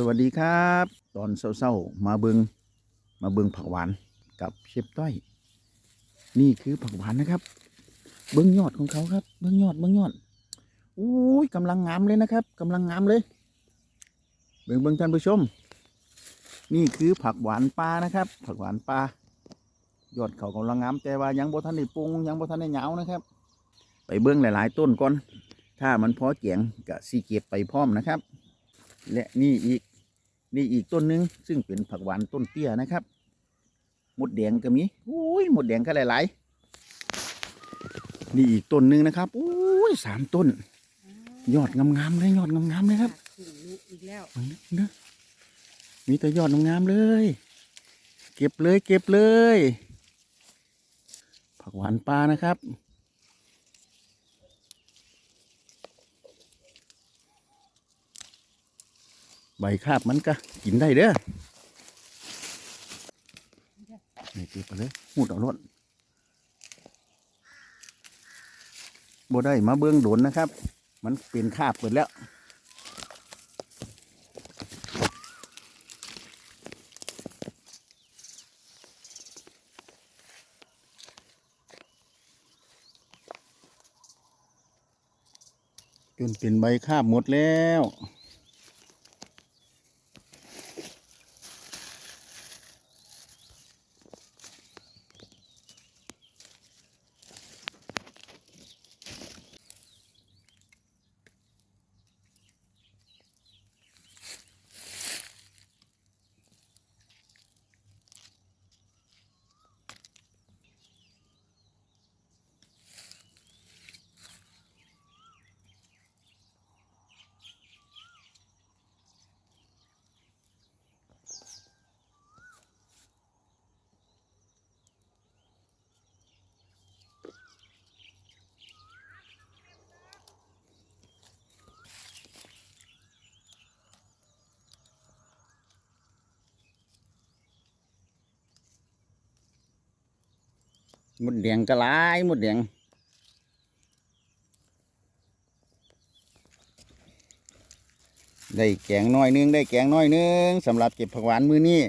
สวัสดีครับ ตอนเศร้าๆมาเบิงมาเบิงผักหวานกับเชฟต้อย นี่คือผักหวานนะครับ เบิงยอดของเขาครับ เบิงยอดเบิงยอดอุ้ยกำลังงามเลยนะครับกำลังงามเลย เบิงเบิงท่านผู้ชม นี่คือผักหวานปลานะครับ ผักหวานปลายอดเขากำลังงามแต่ว่ายังบ่ทันได้ปรุงยังบ่ทันได้เหงานะครับ ไปเบิ้งหลาย ๆ ต้นก่อน ถ้ามันพอเจียงกะสีเก็บไปพร้อมนะครับ และนี่อีก นี่อีกต้นหนึ่งซึ่งเป็นผักหวานต้นเตี้ยนะครับหมดแดงก็มีอุ้ยหมดแดงก็หลายๆ นี่อีกต้นหนึ่งนะครับอุ้ยสามต้น ยอดงามๆเลยยอดงามๆเลยครับถึงลูกอีกแล้วเอาเนอะเนอะมีแต่ยอดงามๆเลย เก็บเลยเก็บเลย ผักหวานปลานะครับ ใบคาบมันก็กินได้เด้อนี่เก็บไปเลยหูดเอารถบ่ได้มาเบื้องโดนนะครับ มันเป็นคาบเปิดแล้วจนเป็นใบคาบหมดแล้ว หมดแดงก็หลายหมดแดงได้แกงน้อยนึงได้แกงน้อยนึงสำหรับเก็บผักหวานมื้อนี้